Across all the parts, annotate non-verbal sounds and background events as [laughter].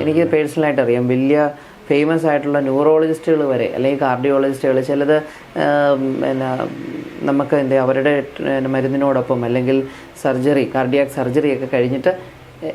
എനിക്ക് പേഴ്സണലായിട്ട് അറിയാം വലിയ ഫേമസ് ആയിട്ടുള്ള ന്യൂറോളജിസ്റ്റുകൾ വരെ അല്ലെങ്കിൽ കാർഡിയോളജിസ്റ്റുകൾ ചിലത് പിന്നെ നമുക്ക് എന്താ അവരുടെ മരുന്നിനോടൊപ്പം അല്ലെങ്കിൽ സർജറി കാർഡിയാക് സർജറി ഒക്കെ കഴിഞ്ഞിട്ട്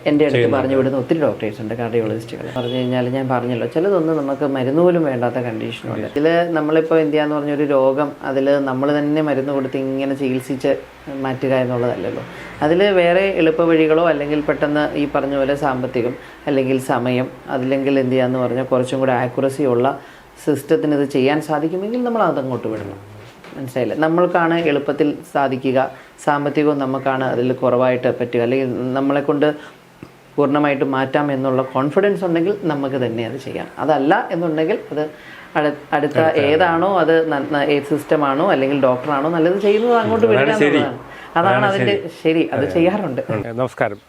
എന്റെ അടുത്ത് പറഞ്ഞു വിടുന്ന ഒത്തിരി ഡോക്ടേഴ്സ് ഉണ്ട് കാർഡിയോളജിസ്റ്റുകൾ പറഞ്ഞു കഴിഞ്ഞാൽ ഞാൻ പറഞ്ഞല്ലോ ചിലതൊന്നും നമുക്ക് മരുന്ന് പോലും വേണ്ടാത്ത കണ്ടീഷനുണ്ട് ഇതിൽ നമ്മളിപ്പോൾ ഇന്ത്യ എന്ന് പറഞ്ഞൊരു രോഗം അതിൽ നമ്മൾ തന്നെ മരുന്ന് കൊടുത്ത് ഇങ്ങനെ ചികിത്സിച്ച് മാറ്റുക എന്നുള്ളതല്ലല്ലോ. അതിൽ വേറെ എളുപ്പ വഴികളോ അല്ലെങ്കിൽ പെട്ടെന്ന് ഈ പറഞ്ഞ പോലെ സാമ്പത്തികം അല്ലെങ്കിൽ സമയം അതില്ലെങ്കിൽ എന്ത് ചെയ്യാന്ന് പറഞ്ഞാൽ കുറച്ചും കൂടെ ആക്യുറസി ഉള്ള സിസ്റ്റത്തിന് ഇത് ചെയ്യാൻ സാധിക്കുമെങ്കിൽ നമ്മൾ അതങ്ങോട്ട് വിടണം. മനസ്സിലായില്ല? നമ്മൾക്കാണ് എളുപ്പത്തിൽ സാധിക്കുക. സാമ്പത്തികവും നമുക്കാണ് അതിൽ കുറവായിട്ട് പറ്റുക. അല്ലെങ്കിൽ നമ്മളെ കൊണ്ട് പൂർണമായിട്ടും മാറ്റാം എന്നുള്ള കോൺഫിഡൻസ് ഉണ്ടെങ്കിൽ നമുക്ക് തന്നെ അത് ചെയ്യാം. അതല്ല എന്നുണ്ടെങ്കിൽ അത് അടുത്ത ഏതാണോ അത് ഏത് സിസ്റ്റം ഏത് സിസ്റ്റമാണോ അല്ലെങ്കിൽ ഡോക്ടറാണോ നല്ലത് ചെയ്യുന്നത് അങ്ങോട്ട് വിടുക അതാണ് അതിന്റെ ശരി. അത് ചെയ്യാറുണ്ട്. നമസ്കാരം.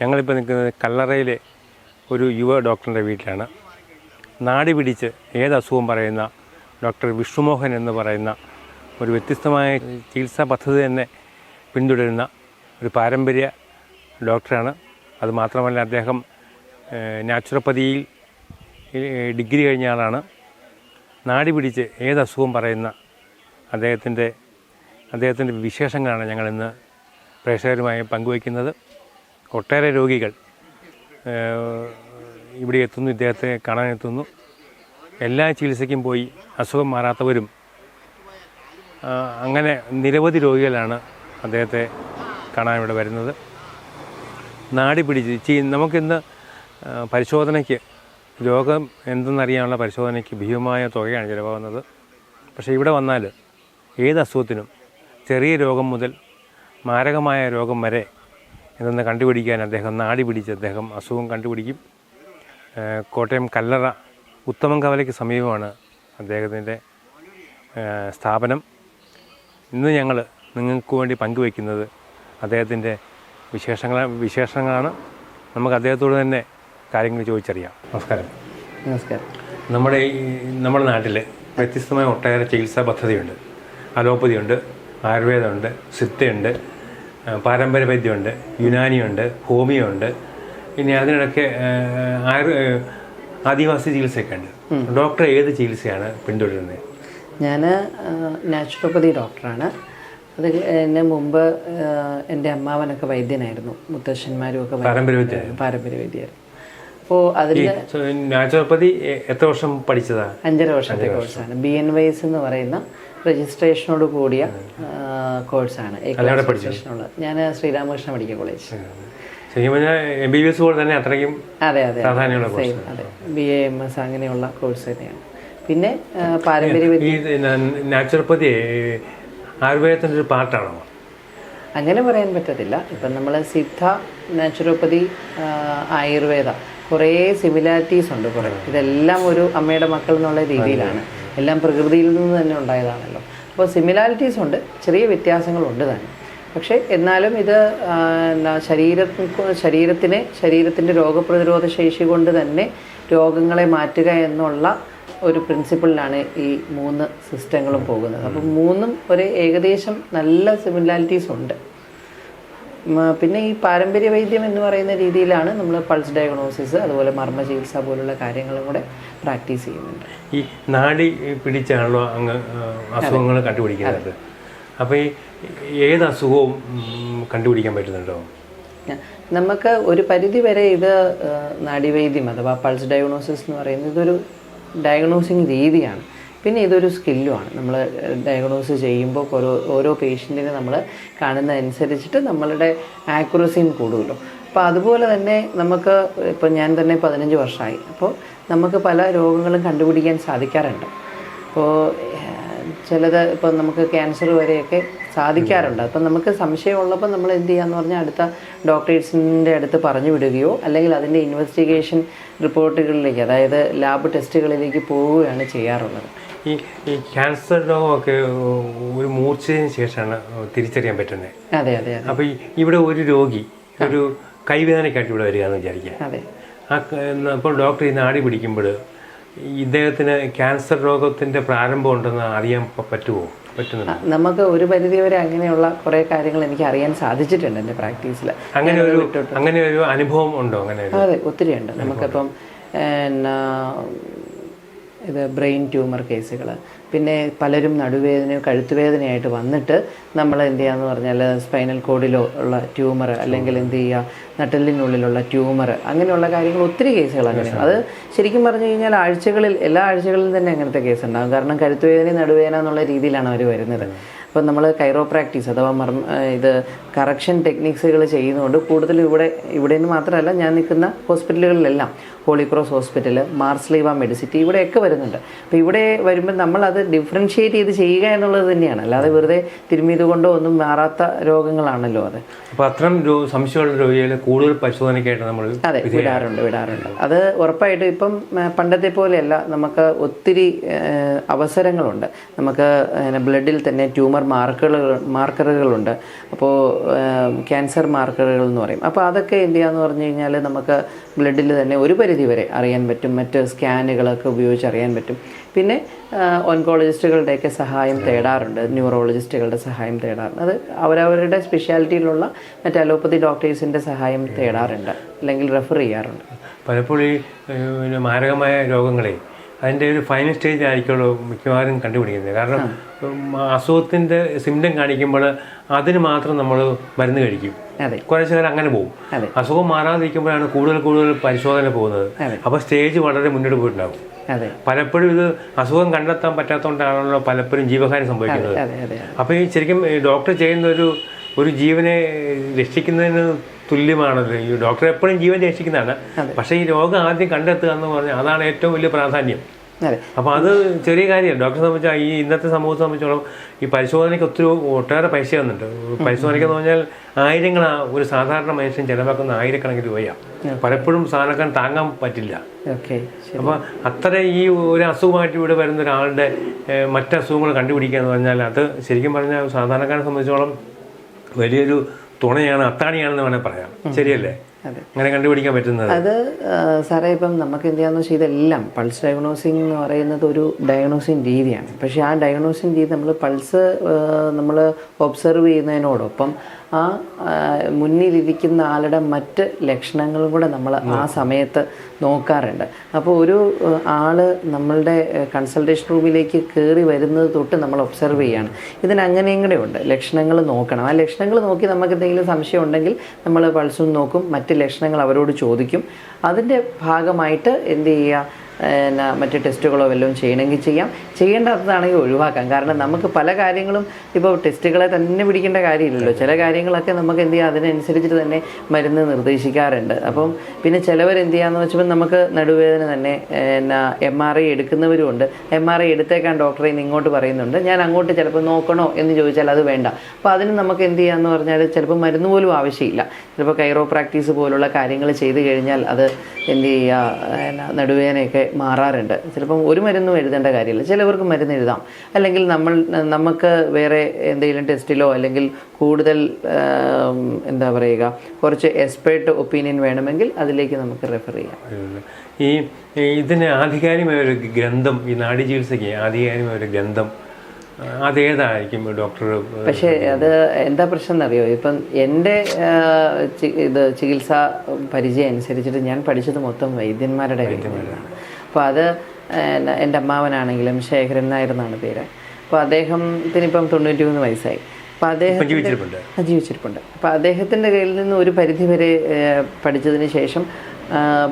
ഞങ്ങളിപ്പോൾ നിൽക്കുന്നത് കല്ലറയിലെ ഒരു യുവ ഡോക്ടറിന്റെ വീട്ടിലാണ്. നാടി പിടിച്ച് ഏത് അസുഖം പറയുന്ന ഡോക്ടർ വിഷ്ണുമോഹൻ എന്ന് പറയുന്ന ഒരു വ്യത്യസ്തമായ ചികിത്സാ പദ്ധതി തന്നെ പിന്തുടരുന്ന ഒരു പാരമ്പര്യ ഡോക്ടറാണ് അത് മാത്രമല്ല അദ്ദേഹം നാച്ചുറോപ്പതിയിൽ ഡിഗ്രി കഴിഞ്ഞ ആളാണ്. നാടി പിടിച്ച് ഏത് അസുഖം പറയുന്ന അദ്ദേഹത്തിന്റെ അദ്ദേഹത്തിന്റെ വിശേഷങ്ങളാണ് ഞങ്ങളിന്ന് പ്രേക്ഷകരുമായി പങ്കുവയ്ക്കുന്നത്. ഒട്ടേറെ രോഗികൾ ഇവിടെ എത്തുന്നു ഇദ്ദേഹത്തെ കാണാനെത്തുന്നു. എല്ലാ ചികിത്സയ്ക്കും പോയി അസുഖം മാറാത്തവരും അങ്ങനെ നിരവധി രോഗികളാണ് അദ്ദേഹത്തെ കാണാൻ ഇവിടെ വരുന്നത്. നാടി പിടിച്ച്. നമുക്കിന്ന് പരിശോധനയ്ക്ക് രോഗം എന്തെന്നറിയാനുള്ള പരിശോധനയ്ക്ക് ഭീമമായ തുകയാണ് ചിലവാകുന്നത്. പക്ഷേ ഇവിടെ വന്നാൽ ഏത് അസുഖത്തിനും ചെറിയ രോഗം മുതൽ മാരകമായ രോഗം വരെ എന്തെന്ന് കണ്ടുപിടിക്കാൻ അദ്ദേഹം നാടി പിടിച്ച് അദ്ദേഹം അസുഖം കണ്ടുപിടിക്കും. കോട്ടയം കല്ലറ ഉത്തമം കവലയ്ക്ക് സമീപമാണ് അദ്ദേഹത്തിന്റെ സ്ഥാപനം. ഇന്ന് ഞങ്ങൾ നിങ്ങൾക്ക് വേണ്ടി പങ്കുവയ്ക്കുന്നത് അദ്ദേഹത്തിന്റെ വിശേഷങ്ങൾ വിശേഷങ്ങളാണ്. നമുക്ക് അദ്ദേഹത്തോട് തന്നെ കാര്യങ്ങൾ ചോദിച്ചറിയാം. നമസ്കാരം. നമസ്കാരം. നമ്മുടെ ഈ നമ്മുടെ നാട്ടിൽ വ്യത്യസ്തമായ ഒട്ടേറെ ചികിത്സാ പദ്ധതിയുണ്ട്. അലോപ്പതിയുണ്ട് ആയുർവേദമുണ്ട് സിദ്ധയുണ്ട് പാരമ്പര്യ വൈദ്യമുണ്ട് യുനാനിയുണ്ട് ഹോമിയുണ്ട്. ഇനി അതിനിടയ്ക്ക് ആയുർ ആദിവാസി ചികിത്സയൊക്കെ ഉണ്ട്. ഡോക്ടർ ഏത് ചികിത്സയാണ് പിന്തുടരുന്നത്? ഞാൻ നാച്ചുറോപ്പതി ഡോക്ടറാണ്. അത് എന്നെ മുമ്പ് എന്റെ അമ്മാവനൊക്കെ വൈദ്യനായിരുന്നു. മുത്തശ്ശന്മാരും ഒക്കെ പാരമ്പര്യ വൈദ്യർ അപ്പോൾ അതിൽ നാച്ചുറോപ്പതി എത്ര വർഷം പഠിച്ചതാണ് അഞ്ചര വർഷത്തെ കോഴ്സാണ് ബി എൻ വൈസ് എന്ന് പറയുന്ന രജിസ്ട്രേഷനോട് കൂടിയ കോഴ്സാണ് രജിസ്ട്രേഷനുള്ള ഞാൻ ശ്രീരാമകൃഷ്ണ മെഡിക്കൽ കോളേജ് ശരിക്കും പറഞ്ഞാൽ എം ബി ബി എസ് പോലെ തന്നെ അത്രയും അതെ അതെ പ്രാധാന്യമുള്ള കോഴ്സ് അതെ. ബി എ എം എസ് അങ്ങനെയുള്ള കോഴ്സ് തന്നെയാണ്. പിന്നെ പാരമ്പര്യ ഈ നാച്ചുറോപ്പതി ആയുർവേദത്തിന്റെ ഒരു പാർട്ടാണോ അങ്ങനെ പറയാൻ പറ്റത്തില്ല. ഇപ്പം നമ്മൾ സിദ്ധ നാച്ചുറോപ്പതി ആയുർവേദ കുറേ സിമിലാരിറ്റീസ് ഉണ്ട് കുറേ. ഇതെല്ലാം ഒരു അമ്മയുടെ മക്കൾ എന്നുള്ള രീതിയിലാണ്. എല്ലാം പ്രകൃതിയിൽ നിന്ന് തന്നെ ഉണ്ടായതാണല്ലോ. അപ്പോൾ സിമിലാരിറ്റീസ് ഉണ്ട് ചെറിയ വ്യത്യാസങ്ങളുണ്ട് തന്നെ. പക്ഷേ എന്നാലും ഇത് ശരീര ശരീരത്തിനെ ശരീരത്തിന്റെ രോഗപ്രതിരോധ ശേഷി കൊണ്ട് തന്നെ രോഗങ്ങളെ മാറ്റുക എന്നുള്ള ഒരു പ്രിൻസിപ്പിളിലാണ് ഈ മൂന്ന് സിസ്റ്റങ്ങളും പോകുന്നത്. അപ്പം മൂന്നും ഒരു ഏകദേശം നല്ല സിമിലാരിറ്റീസ് ഉണ്ട്. പിന്നെ ഈ പാരമ്പര്യ വൈദ്യം എന്ന് പറയുന്ന രീതിയിലാണ് നമ്മൾ പൾസ് ഡയഗ്നോസിസ് അതുപോലെ മർമ്മ ചികിത്സ പോലുള്ള കാര്യങ്ങളും കൂടെ പ്രാക്ടീസ് ചെയ്യുന്നുണ്ട്. ഈ നാടി പിടിച്ചാണല്ലോ അങ്ങ് അസുഖങ്ങൾ കണ്ടുപിടിക്കുന്നത്. അപ്പോൾ ഈ ഏത് അസുഖവും കണ്ടുപിടിക്കാൻ പറ്റുന്നുണ്ടോ? നമുക്ക് ഒരു പരിധി വരെ ഇത് നാടിവൈദ്യം അഥവാ പൾസ് ഡയഗ്നോസിസ് എന്ന് പറയുന്നത് ഇതൊരു ഡയഗ്നോസിങ് രീതിയാണ്. പിന്നെ ഇതൊരു സ്കില്ലുമാണ് നമ്മൾ ഡയഗ്നോസ് ചെയ്യുമ്പോൾ ഓരോ ഓരോ പേഷ്യന്റിനെ നമ്മൾ കാണുന്നതനുസരിച്ചിട്ട് നമ്മളുടെ ആക്യുറസിയും കൂടുമല്ലോ. അപ്പോൾ അതുപോലെ തന്നെ നമുക്ക് ഇപ്പോൾ ഞാൻ തന്നെ പതിനഞ്ച് വർഷമായി. അപ്പോൾ നമുക്ക് പല രോഗങ്ങളും കണ്ടുപിടിക്കാൻ സാധിക്കാറുണ്ട്. അപ്പോൾ ചിലത് ഇപ്പം നമുക്ക് ക്യാൻസർ വരെയൊക്കെ സാധിക്കാറുണ്ട്. അപ്പം നമുക്ക് സംശയമുള്ളപ്പോൾ നമ്മൾ എന്ത് ചെയ്യാന്ന് പറഞ്ഞാൽ അടുത്ത ഡോക്ടേഴ്സിന്റെ അടുത്ത് പറഞ്ഞു വിടുകയോ അല്ലെങ്കിൽ അതിന്റെ ഇൻവെസ്റ്റിഗേഷൻ റിപ്പോർട്ടുകളിലേക്ക് അതായത് ലാബ് ടെസ്റ്റുകളിലേക്ക് പോവുകയാണ് ചെയ്യാറുള്ളത്. ഈ ഈ ക്യാൻസർ രോഗമൊക്കെ ഒരു മൂർച്ചതിന് ശേഷമാണ് തിരിച്ചറിയാൻ പറ്റുന്നത്. അതെ അതെ അപ്പോൾ ഇവിടെ ഒരു രോഗി ഒരു കൈവേദനയ്ക്കായിട്ട് ഇവിടെ വരിക എന്ന് വിചാരിക്കുക. അതെ. ആ അപ്പോൾ ഡോക്ടർ ഈ നാടി പിടിക്കുമ്പോൾ ഇദ്ദേഹത്തിന് ക്യാൻസർ രോഗത്തിന്റെ പ്രാരംഭം ഉണ്ടെന്ന് അറിയാൻ പറ്റുമോ? നമുക്ക് ഒരു പരിധി വരെ അങ്ങനെയുള്ള കുറേ കാര്യങ്ങൾ എനിക്ക് അറിയാൻ സാധിച്ചിട്ടുണ്ട് എന്റെ പ്രാക്ടീസിൽ അങ്ങനെ ഒരു അങ്ങനെ ഒരു അനുഭവം ഉണ്ടോ? അങ്ങനെ അതെ ഒത്തിരി ഉണ്ട്? നമുക്കിപ്പം ഇത് ബ്രെയിൻ ട്യൂമർ കേസുകൾ പിന്നെ പലരും നടുവേദനയോ കഴുത്തുവേദനയായിട്ട് വന്നിട്ട് നമ്മൾ എന്ത് ചെയ്യാന്ന് പറഞ്ഞാൽ സ്പൈനൽ കോഡിലോ ഉള്ള ട്യൂമർ അല്ലെങ്കിൽ എന്ത് ചെയ്യുക നട്ടലിനുള്ളിലുള്ള ട്യൂമർ അങ്ങനെയുള്ള കാര്യങ്ങൾ ഒത്തിരി കേസുകൾ അങ്ങനെ അത് ശരിക്കും പറഞ്ഞു കഴിഞ്ഞാൽ ആഴ്ചകളിൽ എല്ലാ ആഴ്ചകളിലും തന്നെ അങ്ങനത്തെ കേസ് ഉണ്ടാകും കാരണം കഴുത്തുവേദന നടുവേദന എന്നുള്ള രീതിയിലാണ് അവർ വരുന്നത്. അപ്പോൾ നമ്മൾ കൈറോ പ്രാക്ടീസ് അഥവാ മർമ്മ ഇത് കറക്ഷൻ ടെക്നിക്സുകൾ ചെയ്യുന്നതുകൊണ്ട് കൂടുതൽ ഇവിടെ ഇവിടെ നിന്ന് മാത്രമല്ല ഞാൻ നിൽക്കുന്ന ഹോസ്പിറ്റലുകളിലെല്ലാം. Holy cross hospital Mar Sleeva medicity ഇവിടെയൊക്കെ വരുന്നുണ്ട്. അപ്പോൾ ഇവിടെ വരുമ്പോൾ നമ്മൾ അത് ഡിഫറൻഷിയേറ്റ് ചെയ്ത് ചെയ്യുക എന്നുള്ളത് തന്നെയാണ്. അല്ലാതെ വെറുതെ തിരുമിയത് കൊണ്ടോ ഒന്നും മാറാത്ത രോഗങ്ങളാണല്ലോ അത്. അപ്പോൾ അത്തരം സംശയമുള്ള രോഗികളെ കൂടുതൽ പരിശോധനയ്ക്കായിട്ട് നമ്മൾ അതെ വിടാറുണ്ട് വിടാറുണ്ട്. അത് ഉറപ്പായിട്ടും ഇപ്പം പണ്ടത്തെ പോലെയല്ല. നമുക്ക് ഒത്തിരി അവസരങ്ങളുണ്ട്. നമുക്ക് ബ്ലഡിൽ തന്നെ ട്യൂമർ മാർക്കറുകൾ മാർക്കറുകളുണ്ട് അപ്പോൾ ക്യാൻസർ മാർക്കറുകൾ എന്ന് പറയും. അപ്പോൾ അതൊക്കെ എന്ത് ചെയ്യാന്ന് പറഞ്ഞു കഴിഞ്ഞാൽ നമുക്ക് ബ്ലഡിൽ തന്നെ ഒരു പരിധി വരെ അറിയാൻ പറ്റും. മറ്റ് സ്കാനുകളൊക്കെ ഉപയോഗിച്ച് അറിയാൻ പറ്റും. പിന്നെ ഓൺകോളജിസ്റ്റുകളുടെയൊക്കെ സഹായം തേടാറുണ്ട്. ന്യൂറോളജിസ്റ്റുകളുടെ സഹായം തേടാറുണ്ട്. അത് അവരവരുടെ സ്പെഷ്യാലിറ്റിയിലുള്ള മറ്റ് അലോപ്പതി ഡോക്ടേഴ്സിന്റെ സഹായം തേടാറുണ്ട്. അല്ലെങ്കിൽ റെഫർ ചെയ്യാറുണ്ട്. പലപ്പോഴും ഈ മാരകമായ രോഗങ്ങളെ അതിന്റെ ഒരു ഫൈനൽ സ്റ്റേജ് ആയിരിക്കുമല്ലോ മിക്കവാറും കണ്ടുപിടിക്കുന്നത്. കാരണം അസുഖത്തിന്റെ സിംറ്റം കാണിക്കുമ്പോൾ അതിന് മാത്രം നമ്മൾ മരുന്ന് കഴിക്കും. കുറച്ച് നേരം അങ്ങനെ പോകും. അസുഖം മാറാതിരിക്കുമ്പോഴാണ് കൂടുതൽ കൂടുതൽ പരിശോധന പോകുന്നത്. അപ്പോൾ സ്റ്റേജ് വളരെ മുന്നോട്ട് പോയിട്ടുണ്ടാകും. പലപ്പോഴും ഇത് അസുഖം കണ്ടെത്താൻ പറ്റാത്തതുകൊണ്ടാണല്ലോ പലപ്പോഴും ജീവഹാനി സംഭവിക്കുന്നത്. അപ്പോൾ ഈ ശരിക്കും ഡോക്ടർ ചെയ്യുന്ന ഒരു ഒരു ജീവനെ രക്ഷിക്കുന്നതിന് തുല്യമാണല്ലോ. ഈ ഡോക്ടർ എപ്പോഴും ജീവൻ രക്ഷിക്കുന്നതാണ്. പക്ഷേ ഈ രോഗം ആദ്യം കണ്ടെത്തുക എന്ന് പറഞ്ഞാൽ അതാണ് ഏറ്റവും വലിയ പ്രാധാന്യം. അപ്പോൾ അത് ചെറിയ കാര്യമാണ് ഡോക്ടറെ സംബന്ധിച്ചാൽ ഈ ഇന്നത്തെ സമൂഹത്തെ സംബന്ധിച്ചോളം ഈ പരിശോധനയ്ക്ക് ഒത്തിരി ഒട്ടേറെ പൈസ വന്നിട്ട് പരിശോധനയ്ക്കെന്ന് പറഞ്ഞാൽ ആയിരങ്ങളാണ് ഒരു സാധാരണ മനുഷ്യൻ ചിലവാക്കുന്ന ആയിരക്കണക്കിന് രൂപയാണ് പലപ്പോഴും സാധനക്കാൻ താങ്ങാൻ പറ്റില്ല. അപ്പൊ അപ്പോൾ അത്ര ഈ ഒരു അസുഖമായിട്ട് ഇവിടെ വരുന്ന ഒരാളുടെ മറ്റസുഖങ്ങൾ കണ്ടുപിടിക്കുക എന്ന് പറഞ്ഞാൽ അത് ശരിക്കും പറഞ്ഞാൽ സാധാരണക്കാരെ സംബന്ധിച്ചോളം വലിയൊരു തുണയാണ് അത്താണിയാണെന്ന് വേണേൽ പറയാം. ശരിയല്ലേ? അതെ. അങ്ങനെ കണ്ടുപിടിക്കാൻ പറ്റുന്നത്? അത് സാറേ ഇപ്പം നമുക്ക് എന്ത് ചെയ്യാന്ന് വെച്ചാൽ ഇതെല്ലാം പൾസ് ഡയഗ്നോസിങ് എന്ന് പറയുന്നത് ഒരു ഡയഗ്നോസിങ് രീതിയാണ്. പക്ഷേ ആ ഡയഗ്നോസിങ് രീതി നമ്മൾ പൾസ് നമ്മൾ ഒബ്സർവ് ചെയ്യുന്നതിനോടൊപ്പം ആ മുന്നിലിരിക്കുന്ന ആളുടെ മറ്റ് ലക്ഷണങ്ങളും കൂടെ നമ്മൾ ആ സമയത്ത് നോക്കാറുണ്ട്. അപ്പോൾ ഒരു ആൾ ആൾ നമ്മളുടെ കൺസൾട്ടേഷൻ റൂമിലേക്ക് കയറി വരുന്നത് തൊട്ട് നമ്മൾ ഒബ്സർവ് ചെയ്യാണ്. ഇതിന് അങ്ങനെയും കൂടെ ഉണ്ട്. ലക്ഷണങ്ങൾ നോക്കണം. ആ ലക്ഷണങ്ങൾ നോക്കി നമുക്ക് എന്തെങ്കിലും സംശയം ഉണ്ടെങ്കിൽ നമ്മൾ പൾസും നോക്കും. മറ്റ് ലക്ഷണങ്ങൾ അവരോട് ചോദിക്കും. അതിന്റെ ഭാഗമായിട്ട് എന്ത് ചെയ്യുക? പിന്നെ മറ്റ് ടെസ്റ്റുകളോ വല്ലതും ചെയ്യണമെങ്കിൽ ചെയ്യാം. ചെയ്യേണ്ടാത്തതാണെങ്കിൽ ഒഴിവാക്കാം. കാരണം നമുക്ക് പല കാര്യങ്ങളും ഇപ്പോൾ ടെസ്റ്റുകളെ തന്നെ പിടിക്കേണ്ട കാര്യമില്ലല്ലോ. ചില കാര്യങ്ങളൊക്കെ നമുക്ക് എന്ത് ചെയ്യാം? അതിനനുസരിച്ചിട്ട് തന്നെ മരുന്ന് നിർദ്ദേശിക്കാറുണ്ട്. അപ്പം പിന്നെ ചിലവർ എന്ത് ചെയ്യാന്ന് വെച്ചപ്പോൾ നമുക്ക് നടുവേദന തന്നെ എന്നാ എം ആർ ഐ എടുക്കുന്നവരുമുണ്ട് എം ആർ ഐ എടുത്തേക്കാൻ ഡോക്ടറെ ഇന്ന് ഇങ്ങോട്ട് പറയുന്നുണ്ട്. ഞാൻ അങ്ങോട്ട് ചിലപ്പോൾ നോക്കണോ എന്ന് ചോദിച്ചാൽ അത് വേണ്ട. അപ്പോൾ അതിന് നമുക്ക് എന്ത് ചെയ്യാന്ന് പറഞ്ഞാൽ ചിലപ്പോൾ മരുന്ന് പോലും ആവശ്യമില്ല. ചിലപ്പോൾ കൈറോ പ്രാക്ടീസ് പോലുള്ള കാര്യങ്ങൾ ചെയ്ത് കഴിഞ്ഞാൽ അത് എന്ത് ചെയ്യുക? നടുവേദനയൊക്കെ മാറാറുണ്ട്. ചിലപ്പം ഒരു മരുന്നും എഴുതേണ്ട കാര്യമില്ല. ചിലവർക്ക് മരുന്ന് എഴുതാം. അല്ലെങ്കിൽ നമ്മൾ നമുക്ക് വേറെ എന്തെങ്കിലും ടെസ്റ്റിലോ അല്ലെങ്കിൽ കൂടുതൽ എന്താ പറയുക കുറച്ച് എക്സ്പേർട്ട് ഒപ്പീനിയൻ വേണമെങ്കിൽ അതിലേക്ക് നമുക്ക് റെഫർ ചെയ്യാം. ഈ ഇതിന് ആധികാരികമായ ഒരു ഗ്രന്ഥം ഈ നാഡി ചികിത്സയ്ക്ക് ആധികാരികമായ ഒരു ഗ്രന്ഥം അതേതായിരിക്കും ഡോക്ടർ? പക്ഷേ അത് എന്താ പ്രശ്നം എന്നറിയോ? ഇപ്പം എന്റെ ഇത് ചികിത്സാ പരിചയം അനുസരിച്ചിട്ട് ഞാൻ പഠിച്ചത് മൊത്തം വൈദ്യന്മാരുടെ കയ്യിലാണ് അപ്പോൾ അത് എന്റെ അമ്മാവനാണെങ്കിലും ശേഖരൻ നായർ എന്നാണ് പേര്. അപ്പോൾ അദ്ദേഹത്തിനിപ്പം തൊണ്ണൂറ്റി മൂന്ന് വയസ്സായി. അപ്പോൾ അദ്ദേഹം ജീവിച്ചിരിപ്പുണ്ട്. അപ്പോൾ അദ്ദേഹത്തിന്റെ കയ്യിൽ നിന്ന് ഒരു പരിധി വരെ പഠിച്ചതിന് ശേഷം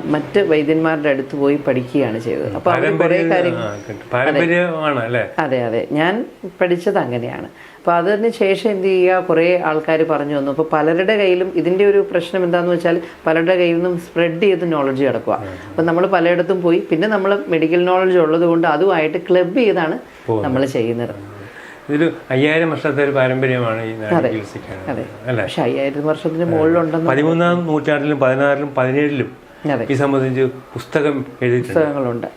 മറ്റ് വൈദ്യന്മാരുടെ അടുത്ത് പോയി പഠിക്കുകയാണ് ചെയ്തത്. അപ്പോൾ അവർ കുറേ കാര്യം ആ, കിട്ടും. പാരമ്പര്യമാണ് അല്ലേ? അതെ അതെ. ഞാൻ പഠിച്ചത് അങ്ങനെയാണ്. അപ്പോൾ അതിന് ശേഷം എന്ത് ചെയ്യുക? കുറേ ആൾക്കാർ പറഞ്ഞു വന്നു. അപ്പോൾ പലരുടെ കയ്യിലും ഇതിന്റെ ഒരു പ്രശ്നം എന്താണെന്ന് വെച്ചാൽ പലരുടെ കയ്യിൽ നിന്നും സ്പ്രെഡ് ചെയ്ത് നോളജ് കിടക്കുക. അപ്പോൾ നമ്മൾ പലയിടത്തും പോയി. പിന്നെ നമ്മൾ മെഡിക്കൽ നോളജ് ഉള്ളത് കൊണ്ട് അതുമായിട്ട് ക്ലബ് ചെയ്താണ് നമ്മൾ ചെയ്യുന്നത്. ഇതൊരു അയ്യായിരം വർഷത്തെ ഒരു പാരമ്പര്യമാണ് ഈ പക്ഷെ അയ്യായിരം വർഷത്തിന് മുകളിലുണ്ടെന്ന് പതിമൂന്നാം നൂറ്റാണ്ടിലും പതിനാറിലും പതിനേഴിലും ഈ സംബന്ധിച്ച് പുസ്തകം എഴുതി പുസ്തകങ്ങളുണ്ട്.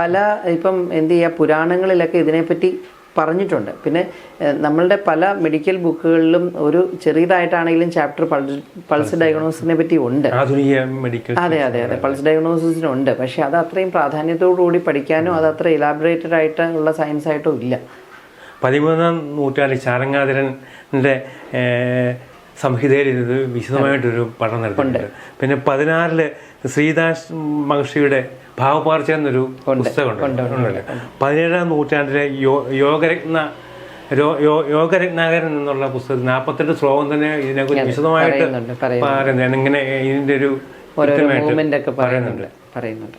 പല ഇപ്പം എന്ത് ചെയ്യുക? പുരാണങ്ങളിലൊക്കെ ഇതിനെപ്പറ്റി പറഞ്ഞിട്ടുണ്ട്. പിന്നെ നമ്മളുടെ പല മെഡിക്കൽ ബുക്കുകളിലും ഒരു ചെറിയതായിട്ടാണെങ്കിലും ചാപ്റ്റർ പൾസ് ഡയഗ്നോസിസിനെ ഡയഗ്നോസിനെ പറ്റി ഉണ്ട്. അതെ അതെ അതെ. പൾസ് ഡയഗ്നോസിസിനുണ്ട് പക്ഷെ അത് അത്രയും പ്രാധാന്യത്തോടു കൂടി പഠിക്കാനോ അത് അത്ര ഇലാബറേറ്റഡ് ആയിട്ട് ഉള്ള സയൻസ് ആയിട്ടോ ഇല്ല. പതിമൂന്നാം നൂറ്റാണ്ടിൽ ചാരങ്ങാതിരന്റെ സംഹിതയിൽ ഇത് വിശദമായിട്ടൊരു പഠനം നടത്തിയിട്ടുണ്ട്. പിന്നെ പതിനാറിൽ ശ്രീദാസ് മഹർഷിയുടെ ഭാവപാർച്ച എന്നൊരു പുസ്തകമുണ്ട് ഉണ്ടല്ലേ പതിനേഴാം നൂറ്റാണ്ടിലെ യോ യോഗരത്ന യോ- യോഗരത്നാകരൻ എന്നുള്ള പുസ്തകത്തിൽ നാൽപ്പത്തെട്ട് ശ്ലോകം തന്നെ ഇതിനെക്കുറിച്ച് വിശദമായിട്ട് പറയുന്നുണ്ട് ഇങ്ങനെ ഇതിന്റെ ഒരു പറയുന്നുണ്ട് പറയുന്നുണ്ട്.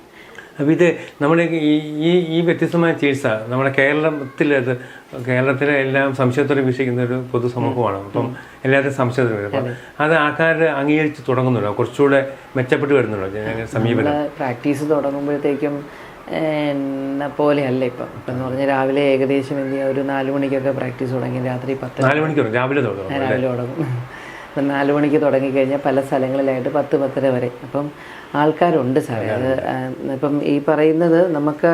അപ്പോൾ ഇത് നമ്മുടെ ഈ ഈ ഈ വ്യത്യസ്തമായ ചികിത്സ നമ്മുടെ കേരളത്തിൽ അത് കേരളത്തിലെ എല്ലാം സംശയത്തോടെ വീക്ഷിക്കുന്ന ഒരു പൊതുസമൂഹമാണ്. അപ്പം എല്ലാവരും സംശയത്തിൽ വരും അപ്പം അത് ആൾക്കാർ അംഗീകരിച്ച് തുടങ്ങുന്നുണ്ടോ? കുറച്ചുകൂടെ മെച്ചപ്പെട്ട് വരുന്നുണ്ടോ? സമീപനം? പ്രാക്ടീസ് തുടങ്ങുമ്പോഴത്തേക്കും എന്നെ പോലെയല്ല ഇപ്പം. ഇപ്പം എന്ന് പറഞ്ഞാൽ രാവിലെ ഏകദേശം എന്ത് ചെയ്യുക ഒരു നാല് മണിക്കൊക്കെ പ്രാക്ടീസ് തുടങ്ങി രാത്രി പത്ത് നാല് മണിക്കൂർ രാവിലെ തുടങ്ങും രാവിലെ തുടങ്ങും. അപ്പം നാല് മണിക്ക് തുടങ്ങിക്കഴിഞ്ഞാൽ പല സ്ഥലങ്ങളിലായിട്ട് പത്ത് പത്തര വരെ. അപ്പം ആൾക്കാരുണ്ട് സാറേ. അത് ഇപ്പം ഈ പറയുന്നത് നമുക്ക്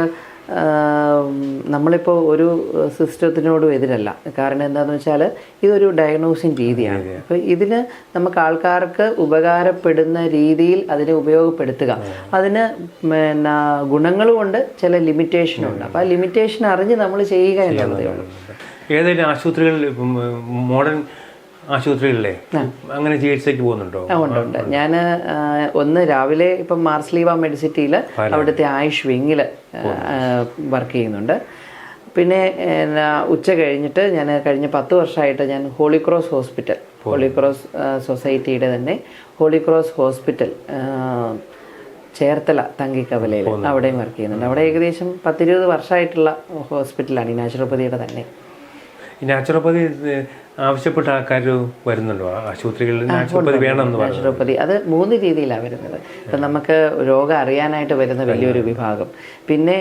നമ്മളിപ്പോൾ ഒരു സിസ്റ്റത്തിനോടും എതിരല്ല. കാരണം എന്താണെന്ന് വെച്ചാൽ ഇതൊരു ഡയഗ്നോസിങ് രീതിയാണ്. അപ്പോൾ ഇതിന് നമുക്ക് ആൾക്കാർക്ക് ഉപകാരപ്പെടുന്ന രീതിയിൽ അതിനെ ഉപയോഗപ്പെടുത്തുക. അതിന് പിന്നെ ഗുണങ്ങളുമുണ്ട് ചില ലിമിറ്റേഷനുണ്ട് അപ്പോൾ ആ ലിമിറ്റേഷൻ അറിഞ്ഞ് നമ്മൾ ചെയ്യുക എന്നുള്ളതേ ഉള്ളൂ. ഏതെങ്കിലും ആശുപത്രികളിൽ ഇപ്പം മോഡേൺ ആശുപത്രികളിലെ അങ്ങനെ ചികിത്സയ്ക്ക് പോകുന്നുണ്ടോ? ഉണ്ട് ഉണ്ട്. ഞാൻ ഒന്ന് രാവിലെ ഇപ്പം മാർസ്ലീവ മെഡിസിറ്റിയിൽ അവിടുത്തെ ആയുഷ് വിങ്ങിൽ വർക്ക് ചെയ്യുന്നുണ്ട്. പിന്നെ ഉച്ച കഴിഞ്ഞിട്ട് ഞാൻ കഴിഞ്ഞ പത്ത് വർഷമായിട്ട് ഞാൻ holy cross hospital holy cross സൊസൈറ്റിയുടെ തന്നെ ഹോളി ക്രോസ് ഹോസ്പിറ്റൽ ചേർത്തല തങ്കിക്കവലയിൽ അവിടെയും വർക്ക് ചെയ്യുന്നുണ്ട്. അവിടെ ഏകദേശം പത്തിരുപത് വർഷമായിട്ടുള്ള ഹോസ്പിറ്റലാണ് ഈ നാച്ചുറോപ്പതിയുടെ തന്നെ. നാച്ചുറോപ്പതി ആവശ്യപ്പെട്ട ആൾക്കാർ വരുന്നുണ്ടോ? ആശുപത്രികളിൽ നാച്ചുറോപ്പതി വേണമെന്ന് നാച്ചുറോപ്പതി അത് മൂന്ന് രീതിയിലാണ് വരുന്നത്. ഇപ്പം നമുക്ക് രോഗം അറിയാനായിട്ട് വരുന്ന വലിയൊരു വിഭാഗം. പിന്നെ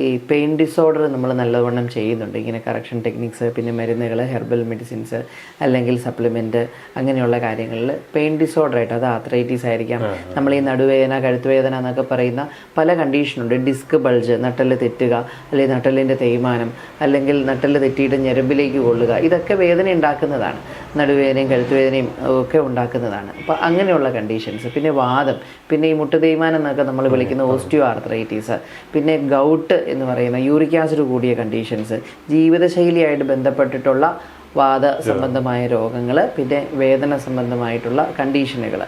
ഈ പെയിൻ ഡിസോർഡർ നമ്മൾ നല്ലവണ്ണം ചെയ്യുന്നുണ്ട്. ഇങ്ങനെ കറക്ഷൻ ടെക്നിക്സ് പിന്നെ മരുന്നുകൾ ഹെർബൽ മെഡിസിൻസ് അല്ലെങ്കിൽ സപ്ലിമെന്റ് അങ്ങനെയുള്ള കാര്യങ്ങളിൽ പെയിൻ ഡിസോർഡർ ആയിട്ട് അത് ആത്രൈറ്റീസ് ആയിരിക്കാം. നമ്മൾ ഈ നടുവേദന കഴുത്തുവേദന എന്നൊക്കെ പറയുന്ന പല കണ്ടീഷനുണ്ട്. ഡിസ്ക് ബൾജ് നട്ടൽ തെറ്റുക അല്ലെങ്കിൽ നട്ടലിന്റെ തേയ്മാനം അല്ലെങ്കിൽ നട്ടൽ തെറ്റിയിട്ട് ഞരമ്പിലേക്ക് കൊള്ളുക. ഇതൊക്കെ വേദന ഉണ്ടാക്കുന്നതാണ്. നടുവേദനയും കഴുത്തുവേദനയും ഒക്കെ ഉണ്ടാക്കുന്നതാണ്. അപ്പോൾ അങ്ങനെയുള്ള കണ്ടീഷൻസ് പിന്നെ വാദം. പിന്നെ ഈ മുട്ട് തേയ്മാനം എന്നൊക്കെ നമ്മൾ വിളിക്കുന്ന ഓസ്റ്റിയോ ആർത്രൈറ്റീസ് പിന്നെ ഗൗട്ട് എന്ന് പറയുന്ന യൂറിക് ആസിഡ് കൂടിയ കണ്ടീഷൻസ് ജീവിതശൈലിയായിട്ട് ബന്ധപ്പെട്ടിട്ടുള്ള വാദ സംബന്ധമായ രോഗങ്ങൾ പിന്നെ വേദന സംബന്ധമായിട്ടുള്ള കണ്ടീഷനുകൾ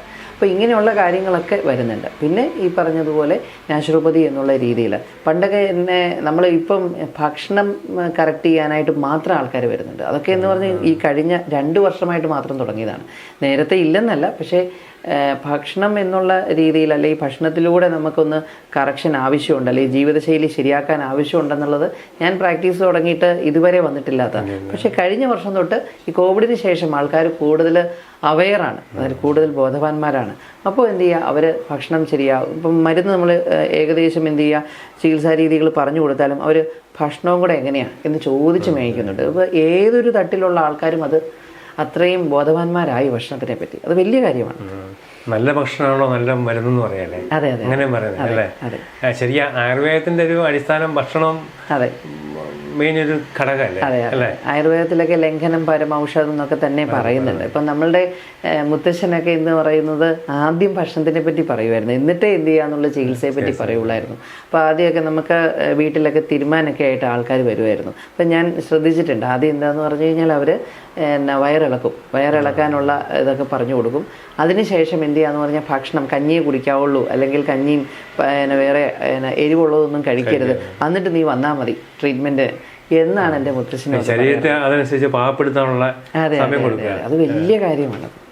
അപ്പോൾ ഇങ്ങനെയുള്ള കാര്യങ്ങളൊക്കെ വരുന്നുണ്ട്. പിന്നെ ഈ പറഞ്ഞതുപോലെ നാച്ചുറോപ്പതി എന്നുള്ള രീതിയിൽ പണ്ടൊക്കെ എന്നെ നമ്മൾ ഇപ്പം ഭക്ഷണം കറക്റ്റ് ചെയ്യാനായിട്ട് മാത്രം ആൾക്കാർ വരുന്നുണ്ട്. അതൊക്കെ എന്ന് പറഞ്ഞാൽ ഈ കഴിഞ്ഞ രണ്ട് വർഷമായിട്ട് മാത്രം തുടങ്ങിയതാണ്. നേരത്തെ ഇല്ലെന്നല്ല പക്ഷേ ഭക്ഷണം എന്നുള്ള രീതിയിൽ അല്ലെങ്കിൽ ഭക്ഷണത്തിലൂടെ നമുക്കൊന്ന് കറക്ഷൻ ആവശ്യമുണ്ട് അല്ലെങ്കിൽ ജീവിതശൈലി ശരിയാക്കാൻ ആവശ്യമുണ്ടെന്നുള്ളത് ഞാൻ പ്രാക്ടീസ് തുടങ്ങിയിട്ട് ഇതുവരെ വന്നിട്ടില്ലാത്ത പക്ഷേ കഴിഞ്ഞ വർഷം തൊട്ട് ഈ കോവിഡിന് ശേഷം ആൾക്കാർ കൂടുതൽ അവെയറാണ് അതായത് കൂടുതൽ ബോധവാന്മാരാണ്. അപ്പോൾ എന്ത് ചെയ്യുക അവർ ഭക്ഷണം ശരിയാവും ഇപ്പം മരുന്ന് നമ്മൾ ഏകദേശം എന്ത് ചെയ്യുക ചികിത്സാ രീതികൾ പറഞ്ഞു കൊടുത്താലും അവർ ഭക്ഷണവും കൂടെ എങ്ങനെയാണ് എന്ന് ചോദിച്ച് മേടിക്കുന്നുണ്ട് അപ്പോൾ ഏതൊരു തട്ടിലുള്ള ആൾക്കാരും അത് അത്രയും ബോധവാന്മാരായി ഭക്ഷണത്തിനെ പറ്റി. അത് വലിയ കാര്യമാണ്. നല്ല ഭക്ഷണമാണോ നല്ല മരുന്നെന്ന് പറയാല്ലേ? അതെ അതെ. അങ്ങനെ പറയുന്നത് അല്ലേ. ശരിയാ ആയുർവേദത്തിന്റെ ഒരു അടിസ്ഥാനം ഭക്ഷണം അതെ. മെയിൻ ഒരു ഘടകമല്ലേ? അതെ ആയുർവേദത്തിലൊക്കെ ലംഘനം പരമൌഷധം എന്നൊക്കെ തന്നെ പറയുന്നുണ്ട്. ഇപ്പം നമ്മളുടെ മുത്തശ്ശനൊക്കെ എന്ന് പറയുന്നത് ആദ്യം ഭക്ഷണത്തിനെ പറ്റി പറയുമായിരുന്നു. എന്നിട്ടേ എന്ത് ചെയ്യാന്നുള്ള ചികിത്സയെ പറ്റി പറയുള്ളായിരുന്നു. അപ്പോൾ ആദ്യമൊക്കെ നമുക്ക് വീട്ടിലൊക്കെ തീരുമാനമൊക്കെ ആയിട്ട് ആൾക്കാർ വരുമായിരുന്നു. അപ്പം ഞാൻ ശ്രദ്ധിച്ചിട്ടുണ്ട്. ആദ്യം എന്താന്ന് പറഞ്ഞു കഴിഞ്ഞാൽ അവർ എന്നാ വയറിളക്കും. വയറിളക്കാനുള്ള ഇതൊക്കെ പറഞ്ഞു കൊടുക്കും. അതിനുശേഷം എന്ത് ചെയ്യാന്ന് പറഞ്ഞാൽ ഭക്ഷണം കഞ്ഞിയെ കുടിക്കാവുള്ളൂ. അല്ലെങ്കിൽ കഞ്ഞിയും പിന്നെ വേറെ എരിവുള്ളതൊന്നും കഴിക്കരുത്. എന്നിട്ട് നീ വന്നാൽ മതി ട്രീറ്റ്മെന്റ് എന്നാണ് എന്റെ മുത്തശ്ശനെ ശരീരത്തെ അതനുസരിച്ച് പാകപ്പെടുത്താനുള്ള അത് വലിയ കാര്യമാണ്.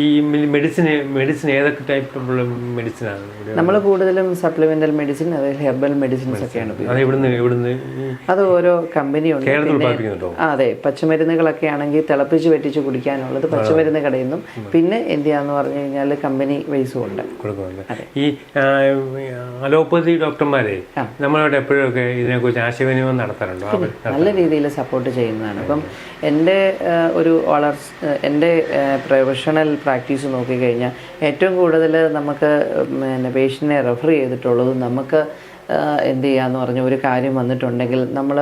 ഈ മെഡിസിൻ മെഡിസിൻ ഏതൊക്കെ ടൈപ്പിലുള്ള മെഡിസിനാണ് ആണ്? നമ്മൾ കൂടുതലും സപ്ലിമെന്റൽ മെഡിസിൻ അതായത് ഹെർബൽ മെഡിസിൻസ് ഒക്കെയാണ് അത് ഓരോ കമ്പനിയുണ്ട് അതെ. പച്ചമരുന്നുകളൊക്കെ ആണെങ്കിൽ തിളപ്പിച്ച് വെട്ടിച്ച് കുടിക്കാനുള്ളത് പച്ചമരുന്ന് കടയിൽ നിന്നും. പിന്നെ എന്ത് ചെയ്യാന്ന് പറഞ്ഞു കഴിഞ്ഞാൽ കമ്പനി വൈസും ഉണ്ട്. ഈ അലോപ്പതി ഡോക്ടർമാരെ നമ്മളോട് എപ്പോഴൊക്കെ ഇതിനെക്കുറിച്ച് ആശയവിനിമയം നടത്താറുണ്ടോ? നല്ല രീതിയിൽ സപ്പോർട്ട് ചെയ്യുന്നതാണ്. അപ്പം എന്റെ ഒരു വളർച്ച എന്റെ പ്രൊഫഷണൽ പ്രാക്ടീസ് നോക്കിക്കഴിഞ്ഞാൽ ഏറ്റവും കൂടുതൽ നമുക്ക് പിന്നെ പേഷ്യന്റിനെ റെഫർ ചെയ്തിട്ടുള്ളത് നമുക്ക് എന്ത് ചെയ്യാന്ന് പറഞ്ഞ ഒരു കാര്യം വന്നിട്ടുണ്ടെങ്കിൽ നമ്മൾ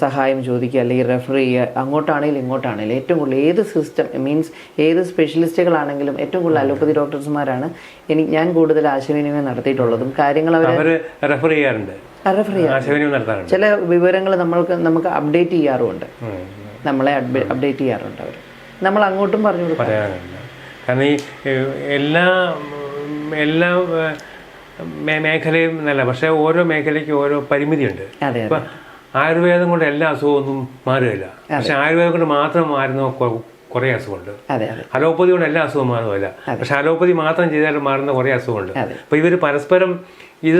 സഹായം ചോദിക്കുക അല്ലെങ്കിൽ റെഫർ ചെയ്യുക. അങ്ങോട്ടാണെങ്കിലും ഇങ്ങോട്ടാണെങ്കിലും ഏറ്റവും കൂടുതൽ ഏത് സിസ്റ്റം മീൻസ് ഏത് സ്പെഷ്യലിസ്റ്റുകളാണെങ്കിലും ഏറ്റവും കൂടുതൽ അലോപ്പതി ഡോക്ടർസ്മാരാണ് എനിക്ക് ഞാൻ കൂടുതൽ ആശയവിനിമയം നടത്തിയിട്ടുള്ളതും. കാര്യങ്ങൾ അവർ റെഫർ ചെയ്യാറുണ്ട്. റെഫർ ചെയ്യാറുണ്ട്. ചില വിവരങ്ങൾ നമ്മൾക്ക് നമുക്ക് അപ്ഡേറ്റ് ചെയ്യാറുമുണ്ട്. നമ്മളെ അപ്ഡേറ്റ് ചെയ്യാറുണ്ട് അവർ നമ്മൾ അങ്ങോട്ടും പറഞ്ഞു കൊടുക്കും. പറയാനുണ്ട് കാരണം ഈ എല്ലാ എല്ലാ മേഖലയും നല്ല പക്ഷേ ഓരോ മേഖലയ്ക്കും ഓരോ പരിമിതിയുണ്ട്. അതെ ഇപ്പൊ ആയുർവേദം കൊണ്ട് എല്ലാ അസുഖവും ഒന്നും മാറുകയില്ല. പക്ഷെ ആയുർവേദം കൊണ്ട് മാത്രം മാറുന്ന കുറെ അസുഖമുണ്ട്. അതെ അതെ. അലോപ്പതി കൊണ്ട് എല്ലാ അസുഖവും മാറുമല്ല പക്ഷെ അലോപ്പതി മാത്രം ചെയ്താൽ മാറുന്ന കുറേ അസുഖമുണ്ട്. അപ്പൊ ഇവർ പരസ്പരം ഇത്